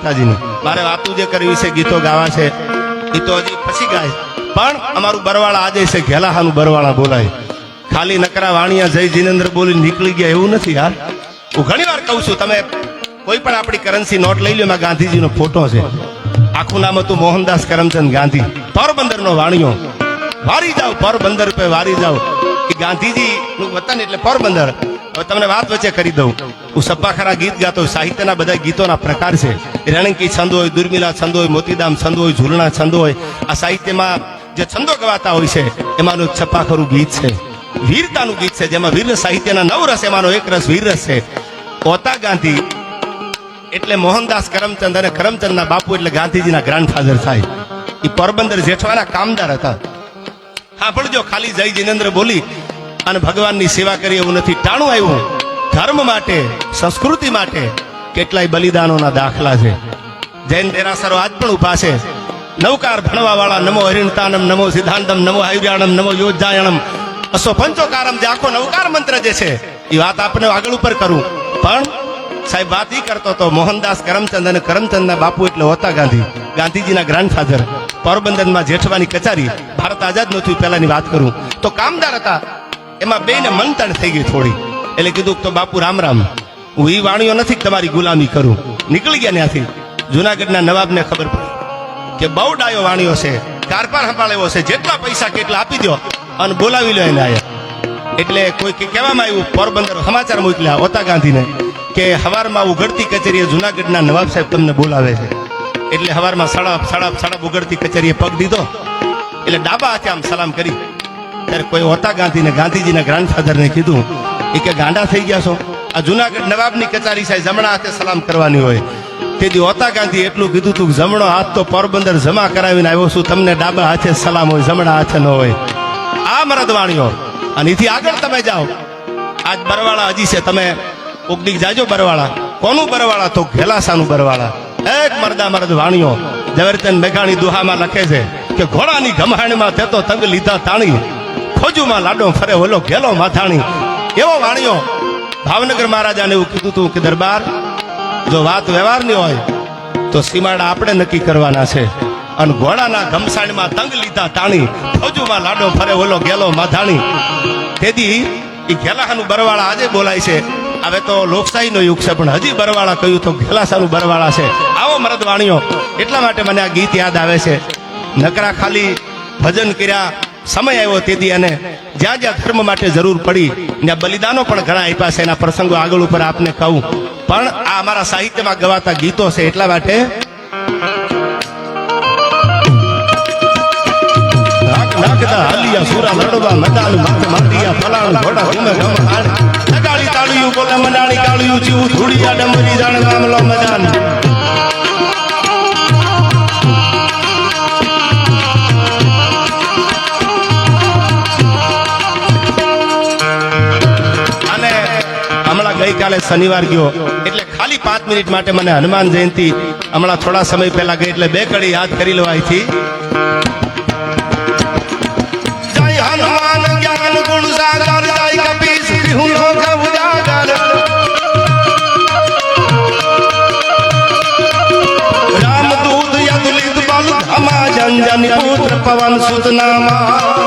માતાજીની. મારે વાતું જે કરવી છે, ગીતો ગાવા છે એ તો હજી પછી ગાય. પણ અમારું બરવાળા આજે છે, ઘેલાહાનું બરવાળા બોલાય. ખાલી નકરા વાણિયા જય જીનેન્દ્ર બોલી નીકળી ગયા, એવું નથી યાર હું ઘણી વાર કહું છું, તમે કોઈ પણ આપણી કરન્સી નોટ લઈ લો, એમાં ગાંધીજીનો ફોટો છે. આખું નામ હતું મોહનદાસ કરમચંદ ગાંધી. પોરબંદરનો વાણિયો. વારી જાવ પોરબંદર પે વારી જાવ કે ગાંધીજી નું વતન એટલે પોરબંદર. હવે તમને વાત વચ્ચે કરી દઉં. હું સબ્બાખરા ગીત ગાતો સાહિત્યના બધા ગીતોના પ્રકાર છે. રણકી છંદ હોય, દુર્મિલા છંદ હોય, મોતીદામ છંદ હોય, ઝૂલણા છંદ હોય, આ સાહિત્યમાં જે છંદો ગવાતા હોય છે, એમાંનું એક છપ્પાખરું ગીત છે. વીરતાનું ગીત છે, જેમાં વીર સાહિત્યના નવ રસ, એમાંનો એક રસ વીર રસ છે. ઓતા ગાંધી એટલે મોહનદાસ કરમચંદ અને કરમચંદના બાપુ એટલે ગાંધીજીના ગ્રાન્ડફાધર થાય. એ પોરબંદર જેઠવાના કામદાર હતા. હા પણ જો ખાલી જય જીનેન્દ્ર બોલી. અને ભગવાનની સેવા કરી એવું નથી. ટાણું આવ્યું. ધર્મ માટે, સંસ્કૃતિ માટે કેટલાય બલિદાનોના દાખલા છે. જૈન દેરાસરો આજ પણ ઊભા છે. નવકાર ભણવા વાળા નમો હરિણતાનમ, નમો સિદ્ધાંતમ, નમો આયુર્યાણમ નમો યોજાયણમ અસો પંચોકારમ જે આખો નવકાર મંત્ર જે છે, એ વાત આપને આગળ ઉપર કરું. પણ સાહેબ વાત એ કરતો તો મોહનદાસ કરમચંદ અને કરમચંદના બાપુ એટલે હોતા ગાંધી. ગાંધીજીના ગ્રાન્ડફાધર પોરબંદરમાં જેઠવાની કચારી. ભારત આઝાદ નથી પહેલાની વાત કરું. તો કામદાર હતા. એમાં બેને મંતણ થઈ ગઈ થોડી. એટલે કીધું તો બાપુ રામ રામ, હું એ વાણીઓ નથી તમારી ગુલામી કરું. નીકળી ગયા ત્યાંથી. જુનાગઢના નવાબને ખબર પડી કે બહુ ડાયો વાણીઓ છે કારપાર સંભાળ છે, જેટલા પૈસા કેટલા આપી દો અને બોલાવી લો એને આયા. એટલે કોઈ કહેવામાં આવ્યું પોરબંદર સમાચાર મોકલ્યા ઓતા ગાંધીને કે હવારમાં ઉઘડતી કચેરીએ જુનાગઢના નવાબ સાહેબ તમને બોલાવે છે. એટલે હવારમાં સડપ સડપ સડપ ઉઘડતી કચેરીએ પગ દીધો. એટલે ડાબા હાથે આમ સલામ કરી. ત્યારે કોઈ હોતા ગાંધીને, ગાંધીજીના ગ્રાન્ડફાધરને કીધું, એ કે ગાંડા થઈ ગયા છો? આ જુનાગઢ નવાબની કચારી સાહેબ જમણા હાથે સલામ કરવાની હોય. તેથી હોતા ગાંધી એટલું કીધું તું જમણો હાથ તો પોરબંદર જમા કરાવીને આવ્યો છું, તમને ડાબા હાથે સલામ હોય, જમણા હાથે ન હોય. આ મરદવાણીઓ અને એથી આગળ તમે જાઓ. આજ બરવાળા હજી છે, તમે કોકડીક જાજો બરવાળા. કોનું બરવાળા? તો ઘેલાસાનું બરવાળા. એક મરદા મરદ વાણીઓ. ઝવેરચંદ મેઘાણી દુહામાં લખે છે કે, ઘોડાની ઘમાણમાં થતો તંગ લીધા તાણી. ખોજુમાં લાડો ફરે ઓલો ઘેલો માથાણી. એવો વાણિયો? ભાવનગર મહારાજાને એવું કીધું તું કે દરબાર, જો વાત વ્યવહારની હોય, તો સીમાડા આપણે નક્કી કરવાના છે. અને ઘોડાના ઘમસાણીમાં તંગ લીધા તાણી. ફોજુમાં લાડો ફરે ઓલો ગેલો માધાણી તેથી એ ઘેલાહાનું બરવાળા આજે બોલાય છે. હવે તો લોકશાહીનો યુગ છે, પણ હજી બરવાળા કહ્યું તો ઘેલાસાનું બરવાળા છે. આવો મરદ વાણીઓ એટલા માટે મને આ ગીત યાદ આવે છે. નકરા ખાલી ભજન કર્યા સમય આવ્યો તેથી અને જ્યાં જ્યાં ધર્મ માટે જરૂર પડી, ત્યાં બલિદાનો પણ ઘણા આપ્યા છે. એના પ્રસંગો આગળ ઉપર આપને કહું. પણ આ અમારા સાહિત્યમાં ગવાતા ગીતો છે એટલા માટે નાક હાલિયા સુરા લડવા મેદાન, માથે મારિયા ફલાણ ઘોડા ઘૂમે ગમ હાણ નગાળી, તાળિયું બોલે મંડાણી કાળિયું, જીવ, ધૂળિયા, ડમરી જાણ હમણાં શનિવાર ગયો. એટલે ખાલી પાંચ મિનિટ માટે મને હનુમાન જયંતિ હમણાં થોડા સમય પહેલા ગઈ, એટલે બે કડી યાદ કરી લો અહીંથી જય હનુમાન જ્ઞાન ગુણ સાગર, જય કપીશ વિહુ લોક ઉજાગર. રામદૂત યદુલિત બલ ધમા જન જન પુત્ર પવન સુત નામા.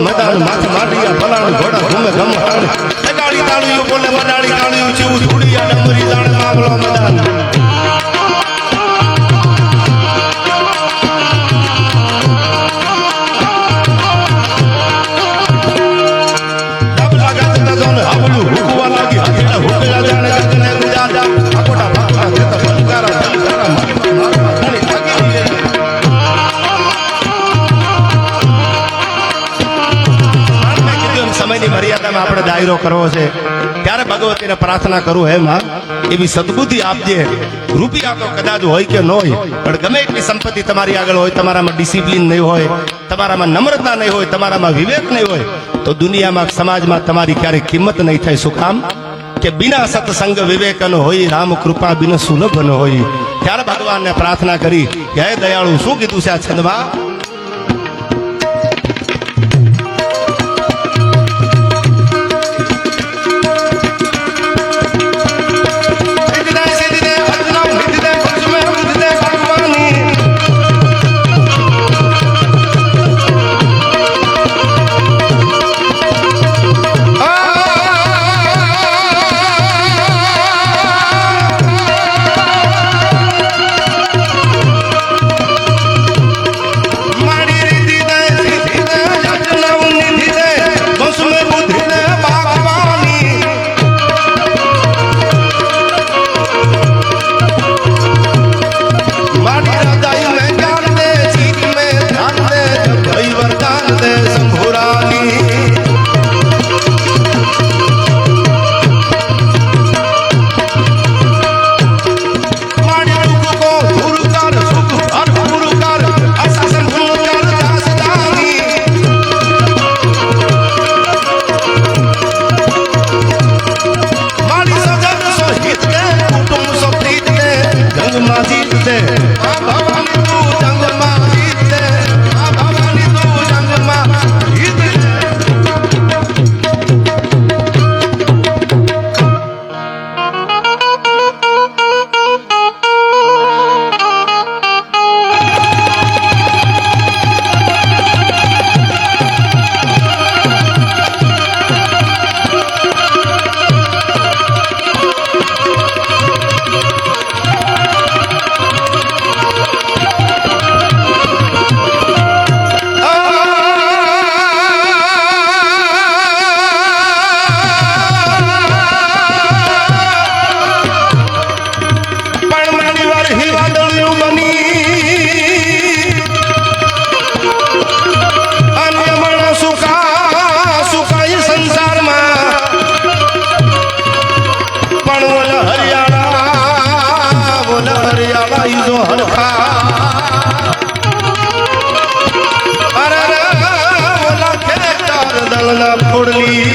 મેદાન માથે માંડિયા ભલાણ ઘોડા ઘૂમે ગમહાણ લગાડી તાળી બોલે મડાળી તાળીઓ. કરવો છે. ત્યારે ભગવતીને પ્રાર્થના કરું હે માં, એવી સદબુદ્ધિ આપજે. રૂપિયા તો કદાચ હોય કે ન હોય, પણ ગમે એટલી સંપત્તિ તમારી આગળ હોય, તમારામાં ડિસિપ્લિન નહીં હોય, તમારામાં નમ્રતા નહીં હોય, તમારામાં વિવેક નહીં હોય, તો દુનિયામાં, સમાજમાં તમારી ક્યારેય કિંમત નહીં થાય. શું કામ? કે બિના સત્સંગ વિવેકન હોય, રામ કૃપા બિન સુલભ ન હોય. ત્યારે ભગવાનને પ્રાર્થના કરી હે દયાળુ, શું કીધું છે આ છંદમાં? করলি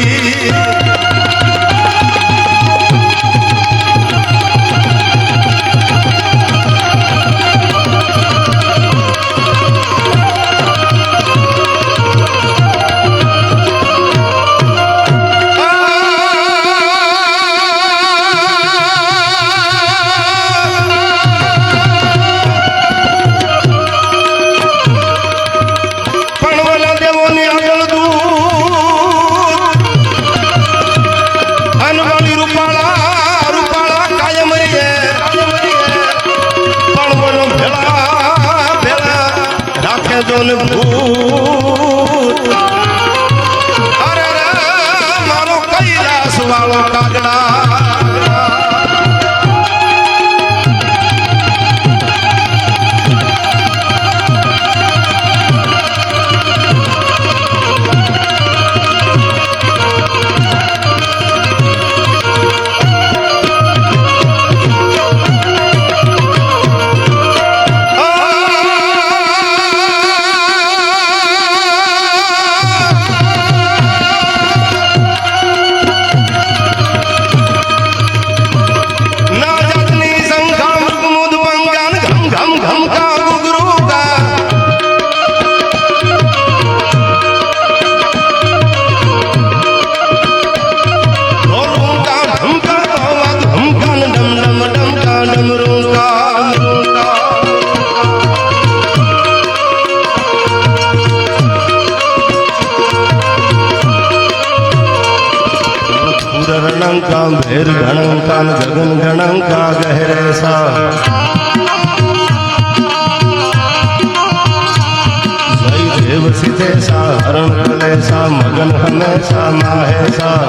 નિર્ઘણં કાન જગન ગણં કા ગહેરે સા દેવ સીધે સા હરણ કલે સા મગન હમે સા નાહે સા